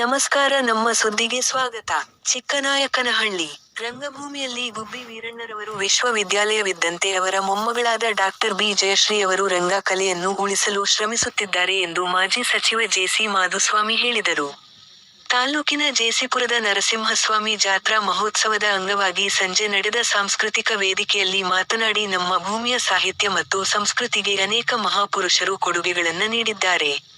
ನಮಸ್ಕಾರ, ನಮ್ಮ ಸುದ್ದಿಗೆ ಸ್ವಾಗತ. ಚಿಕ್ಕನಾಯಕನಹಳ್ಳಿ, ರಂಗಭೂಮಿಯಲ್ಲಿ ಗುಬ್ಬಿ ವೀರಣ್ಣರವರು ವಿಶ್ವವಿದ್ಯಾಲಯವಿದ್ದಂತೆ ಅವರ ಮೊಮ್ಮಗಳಾದ ಡಾಕ್ಟರ್ ಬಿ. ಜಯಶ್ರೀ ಅವರು ರಂಗಕಲೆಯನ್ನು ಉಳಿಸಲು ಶ್ರಮಿಸುತ್ತಿದ್ದಾರೆ ಎಂದು ಮಾಜಿ ಸಚಿವ ಜೆಸಿ ಮಾಧುಸ್ವಾಮಿ ಹೇಳಿದರು. ತಾಲ್ಲೂಕಿನ ಜೇಸಿಪುರದ ನರಸಿಂಹಸ್ವಾಮಿ ಜಾತ್ರಾ ಮಹೋತ್ಸವದ ಅಂಗವಾಗಿ ಸಂಜೆ ನಡೆದ ಸಾಂಸ್ಕೃತಿಕ ವೇದಿಕೆಯಲ್ಲಿ ಮಾತನಾಡಿ, ನಮ್ಮ ಭೂಮಿಯ ಸಾಹಿತ್ಯ ಮತ್ತು ಸಂಸ್ಕೃತಿಗೆ ಅನೇಕ ಮಹಾಪುರುಷರು ಕೊಡುಗೆಗಳನ್ನು ನೀಡಿದ್ದಾರೆ.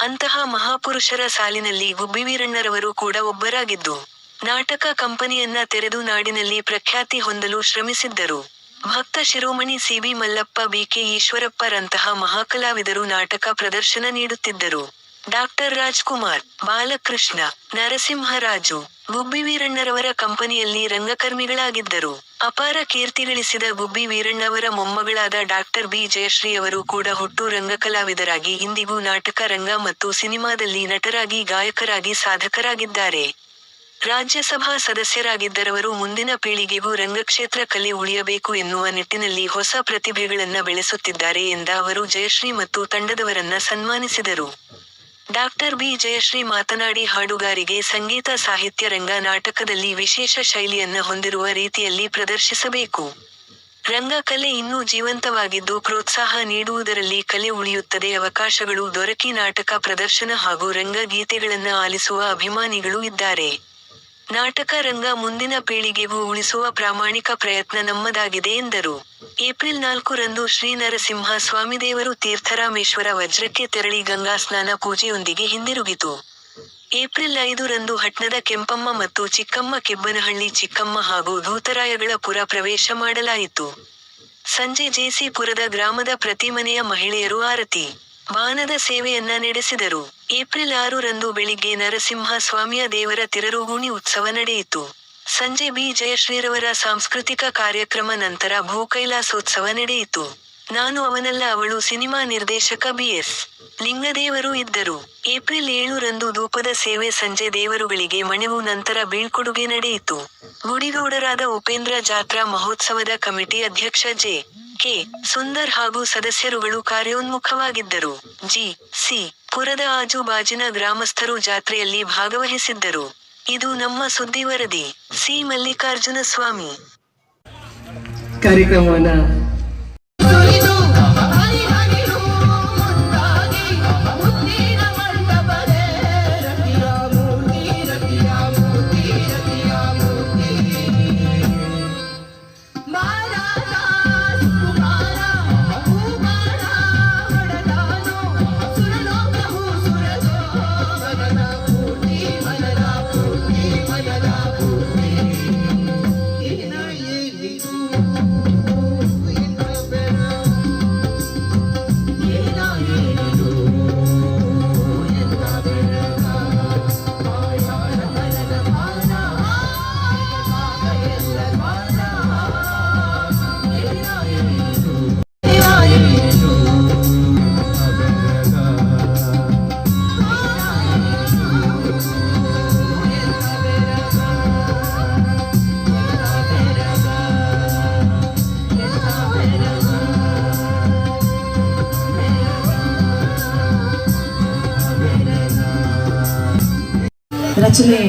ಅಂತಹ ಮಹಾಪುರುಷರ ಸಾಲಿನಲ್ಲಿ ಗುಬ್ಬಿವೀರಣ್ಣರವರು ಕೂಡ ಒಬ್ಬರಾಗಿದ್ದು, ನಾಟಕ ಕಂಪನಿಯನ್ನ ತೆರೆದು ನಾಡಿನಲ್ಲಿ ಪ್ರಖ್ಯಾತಿ ಹೊಂದಲು ಶ್ರಮಿಸಿದ್ದರು. ಭಕ್ತ Shiromani C B Mallappa B K ಈಶ್ವರಪ್ಪರಂತಹ ಮಹಾಕಲಾವಿದರು ನಾಟಕ ಪ್ರದರ್ಶನ ನೀಡುತ್ತಿದ್ದರು. ಡಾಕ್ಟರ್ ರಾಜ್ಕುಮಾರ್, ಬಾಲಕೃಷ್ಣ, ನರಸಿಂಹರಾಜು, ಗುಬ್ಬಿವೀರಣ್ಣರವರ ಕಂಪನಿಯಲ್ಲಿ ರಂಗಕರ್ಮಿಗಳಾಗಿದ್ದರು. ಅಪಾರ ಕೀರ್ತಿಗಳಿಸಿದ ಗುಬ್ಬಿ ವೀರಣ್ಣವರ ಮೊಮ್ಮಗಳಾದ ಡಾಕ್ಟರ್ ಬಿ ಜಯಶ್ರೀ ಅವರು ಕೂಡ ಹುಟ್ಟು ರಂಗಕಲಾವಿದರಾಗಿ ಇಂದಿಗೂ ನಾಟಕ ರಂಗ ಮತ್ತು ಸಿನಿಮಾದಲ್ಲಿ ನಟರಾಗಿ ಗಾಯಕರಾಗಿ ಸಾಧಕರಾಗಿದ್ದಾರೆ. ರಾಜ್ಯಸಭಾ ಸದಸ್ಯರಾಗಿದ್ದರವರು ಮುಂದಿನ ಪೀಳಿಗೆಗೂ ರಂಗಕ್ಷೇತ್ರ ಕಲೆ ಉಳಿಯಬೇಕು ಎನ್ನುವ ನಿಟ್ಟಿನಲ್ಲಿ ಹೊಸ ಪ್ರತಿಭೆಗಳನ್ನು ಬೆಳೆಸುತ್ತಿದ್ದಾರೆ ಎಂದ ಅವರು ಜಯಶ್ರೀ ಮತ್ತು ತಂಡದವರನ್ನ ಸನ್ಮಾನಿಸಿದರು. ಡಾಕ್ಟರ್ ಬಿ ಜಯಶ್ರೀ ಮಾತನಾಡಿ, ಹಾಡುಗಾರಿಗೆ ಸಂಗೀತ, ಸಾಹಿತ್ಯ, ರಂಗ, ನಾಟಕದಲ್ಲಿ ವಿಶೇಷ ಶೈಲಿಯನ್ನ ಹೊಂದಿರುವ ರೀತಿಯಲ್ಲಿ ಪ್ರದರ್ಶಿಸಬೇಕು. ರಂಗ ಕಲೆ ಇನ್ನೂ ಜೀವಂತವಾಗಿದ್ದು, ಪ್ರೋತ್ಸಾಹ ನೀಡುವುದರಲ್ಲಿ ಕಲೆ ಉಳಿಯುತ್ತದೆ. ಅವಕಾಶಗಳು ದೊರಕಿ ನಾಟಕ, ಪ್ರದರ್ಶನ ಹಾಗೂ ರಂಗಗೀತೆಗಳನ್ನು ಆಲಿಸುವ ಅಭಿಮಾನಿಗಳು ಇದ್ದಾರೆ. ನಾಟಕ ರಂಗ ಮುಂದಿನ ಪೀಳಿಗೆಗೂ ಉಳಿಸುವ ಪ್ರಾಮಾಣಿಕ ಪ್ರಯತ್ನ ನಮ್ಮದಾಗಿದೆ ಎಂದರು. ಏಪ್ರಿಲ್ ನಾಲ್ಕು ರಂದು ಶ್ರೀ ನರಸಿಂಹ ಸ್ವಾಮಿದೇವರು ತೀರ್ಥರಾಮೇಶ್ವರ ವಜ್ರಕ್ಕೆ ತೆರಳಿ ಗಂಗಾ ಸ್ನಾನ ಪೂಜೆಯೊಂದಿಗೆ ಹಿಂದಿರುಗಿತು. ಏಪ್ರಿಲ್ ಐದು ರಂದು ಹಟ್ನದ ಕೆಂಪಮ್ಮ ಮತ್ತು ಚಿಕ್ಕಮ್ಮ ಕೆಬ್ಬನಹಳ್ಳಿ ಚಿಕ್ಕಮ್ಮ ಹಾಗೂ ಧೂತರಾಯಗಳ ಪುರ ಪ್ರವೇಶ ಮಾಡಲಾಯಿತು. ಸಂಜೆ ಜೇಸಿಪುರದ ಗ್ರಾಮದ ಪ್ರತಿ ಮನೆಯ ಮಹಿಳೆಯರು ಆರತಿ, ಬಾನದ ಸೇವೆಯನ್ನ ನಡೆಸಿದರು. ಏಪ್ರಿಲ್ ಆರು ರಂದು ಬೆಳಿಗ್ಗೆ ನರಸಿಂಹ ಸ್ವಾಮಿಯ ದೇವರ ತಿರರುಗೂಣಿ ಉತ್ಸವ ನಡೆಯಿತು. ಸಂಜೆ ಬಿ. ಜಯಶ್ರೀರವರ ಸಾಂಸ್ಕೃತಿಕ ಕಾರ್ಯಕ್ರಮ ನಂತರ ಭೂಕೈಲಾಸೋತ್ಸವ ನಡೆಯಿತು. ನಾನು ಅವನಲ್ಲ, ಅವಳು ಸಿನಿಮಾ ನಿರ್ದೇಶಕ ಬಿ. ಎಸ್. ಲಿಂಗದೇವರು ಇದ್ದರು. ಏಪ್ರಿಲ್ ಏಳು ರಂದು ಧೂಪದ ಸೇವೆ ಸಂಜೆ ದೇವರುಗಳಿಗೆ ಮಣೆವು ನಂತರ ಬೀಳ್ಕೊಡುಗೆ ನಡೆಯಿತು. ಗುಡಿಗೌಡರಾದ ಉಪೇಂದ್ರ ಜಾತ್ರಾ ಮಹೋತ್ಸವದ ಕಮಿಟಿ ಅಧ್ಯಕ್ಷ ಜೆ. ಕೆ. ಸುಂದರ್ ಹಾಗೂ ಸದಸ್ಯರುಗಳು ಕಾರ್ಯೋನ್ಮುಖವಾಗಿದ್ದರು. ಜಿ. ಸಿ. ಪುರದ ಆಜುಬಾಜಿನ ಗ್ರಾಮಸ್ಥರು ಜಾತ್ರೆಯಲ್ಲಿ ಭಾಗವಹಿಸಿದ್ದರು. ಇದು ನಮ್ಮ ಸುದ್ದಿ ವರದಿ. ಸಿ. ಮಲ್ಲಿಕಾರ್ಜುನ ಸ್ವಾಮಿ. ಕಾರ್ಯಕ್ರಮವನ್ನ ರಚನೆ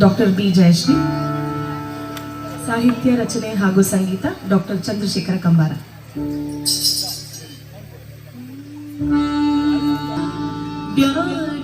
ಡಾಕ್ಟರ್ ಬಿ ಜಯಶ್ರೀ ಸಾಹಿತ್ಯ ರಚನೆ ಹಾಗೂ ಸಂಗೀತ ಡಾಕ್ಟರ್ ಚಂದ್ರಶೇಖರ ಕಂಬಾರ. ಬ್ಯಾಟಿ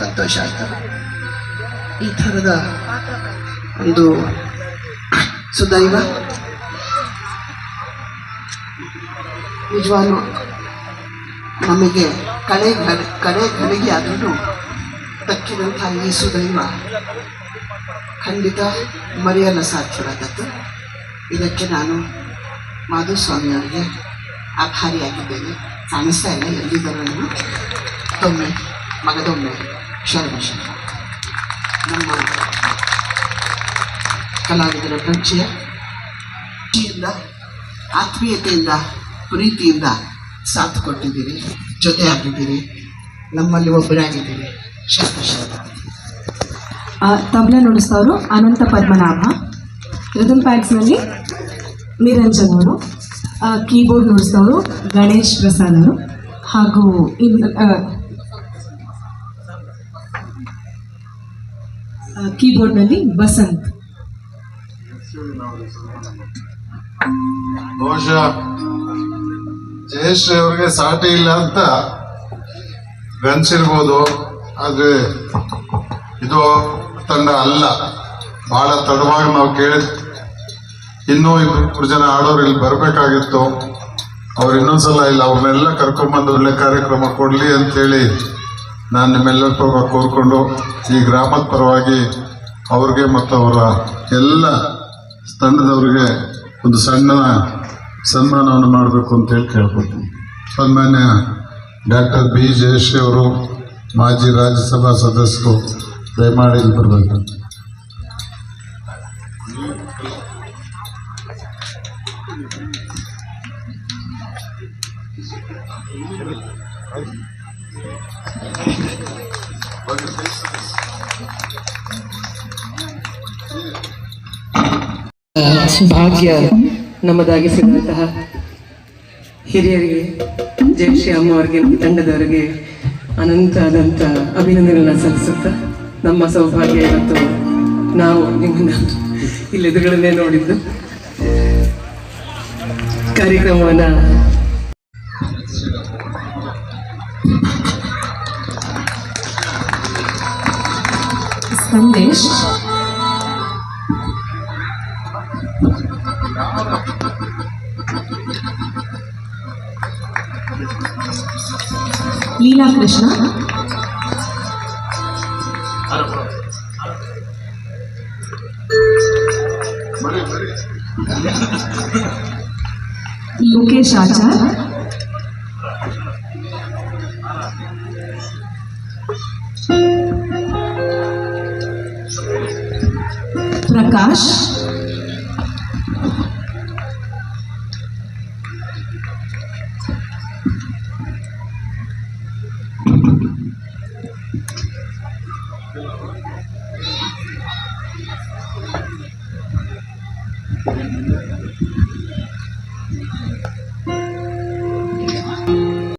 ಸಂತೋಷ ಆಯ್ತು ಈ ಥರದ ಒಂದು ಸುದೈವ ನಿಜವಾಗ್ಲೂ ನಮಗೆ ಕಡೆ ಕಡೆ ಘಳಿಗೆ ಆದರೂ ದಕ್ಕಿದಂಥ ಈ ಸುದೈವ ಖಂಡಿತ ಮರೆಯಲು ಸಾಧ್ಯವಾದದ್ದು. ಇದಕ್ಕೆ ನಾನು ಮಾಧುಸ್ವಾಮಿಯವರಿಗೆ ಆಭಾರಿಯಾಗಿದ್ದೇನೆ. ಕಾಣಿಸ್ತಾ ಇಲ್ಲ ಎಲ್ಲಿದ್ದರನ್ನು ಮತ್ತೊಮ್ಮೆ ಮಗದೊಮ್ಮೆ ಶರಣ ಶರಣ ನಮ್ಮ ಕಲಾವಿದರ ಪರಿಚಯ ಆತ್ಮೀಯತೆಯಿಂದ, ಪ್ರೀತಿಯಿಂದ ಸಾಥ್ ಕೊಟ್ಟಿದ್ದೀರಿ ಜೊತೆ ಆಗಿದ್ದೀರಿ ನಮ್ಮಲ್ಲಿ ಒಬ್ಬರಾಗಿದ್ದೀರಿ. ಶರಣ ಶರಣ ತಬಲ ನುಡಿಸ್ತವರು ಅನಂತ ಪದ್ಮನಾಭ. ರಿದಮ್ ಪ್ಯಾಕ್ಸ್ನಲ್ಲಿ ನಿರಂಜನ್ ಅವರು ಕೀಬೋರ್ಡ್ ನುಡಿಸ್ತವರು ಗಣೇಶ್ ಪ್ರಸಾದ್ ಅವರು, ಹಾಗೂ ಇನ್ ಕೀಬೋರ್ಡ್ನಲ್ಲಿ ಬಸಂತ್. ಬಹುಶಃ ಜಯಶ್ರೀ ಅವ್ರಿಗೆ ಸಾಟಿ ಇಲ್ಲ ಅಂತ ಗನ್ಸಿರ್ಬೋದು ಆದ್ರೆ ಇದು ತಂಡ ಅಲ್ಲ. ಬಹಳ ತಡವಾಗಿ ನಾವು ಕೇಳಿದ ಇನ್ನೂ ಇಬ್ಬರು ಜನ ಆಡೋರು ಇಲ್ಲಿ ಬರಬೇಕಾಗಿತ್ತು. ಅವ್ರು ಇನ್ನೊಂದ್ಸಲ ಇಲ್ಲ, ಅವ್ರನ್ನೆಲ್ಲ ಕರ್ಕೊಂಡ್ಬಂದು ಒಳ್ಳೆ ಕಾರ್ಯಕ್ರಮ ಕೊಡಲಿ ಅಂತೇಳಿ ನಾನು ನಿಮ್ಮೆಲ್ಲರ ಪರವಾಗಿ ಕೋರ್ಕೊಂಡು ಈ ಗ್ರಾಮದ ಪರವಾಗಿ ಅವ್ರಿಗೆ ಮತ್ತು ಅವರ ಎಲ್ಲ ತಂಡದವ್ರಿಗೆ ಒಂದು ಸಣ್ಣ ಸನ್ಮಾನವನ್ನು ಮಾಡಬೇಕು ಅಂತೇಳಿ ಕೇಳ್ಕೊತೀನಿ ಸನ್ಮಾನ್ಯ ಡಾಕ್ಟರ್ ಬಿ ಜಯಶ್ರೀ ಅವರು, ಮಾಜಿ ರಾಜ್ಯಸಭಾ ಸದಸ್ಯರು, ದಯಮಾಡಿ ಇಲ್ಲಿ ಬರಬೇಕು. ಭಾಗ್ಯ ನಮ್ಮದಾಗಿಸಿದಂತಹ ಹಿರಿಯರಿಗೆ, ಜಯಶ್ರೀ ಅಮ್ಮ ಅವರಿಗೆ ತಂಡದವರಿಗೆ ಅನಂತ ಆದಂಥ ಅಭಿನಂದನೆಗಳನ್ನ ಸಲ್ಲಿಸುತ್ತಾ ನಮ್ಮ ಸೌಭಾಗ್ಯ ಇವತ್ತು ನಾವು ನಿಮ್ಮನ್ನ ಇಲ್ಲಿ ಎದುರುಗಳನ್ನೇ ನೋಡಿದ್ದು. ಕಾರ್ಯಕ್ರಮವನ್ನು সন্দেশ লীলা কৃষ্ণ লোকেশ আচার্য प्रकाश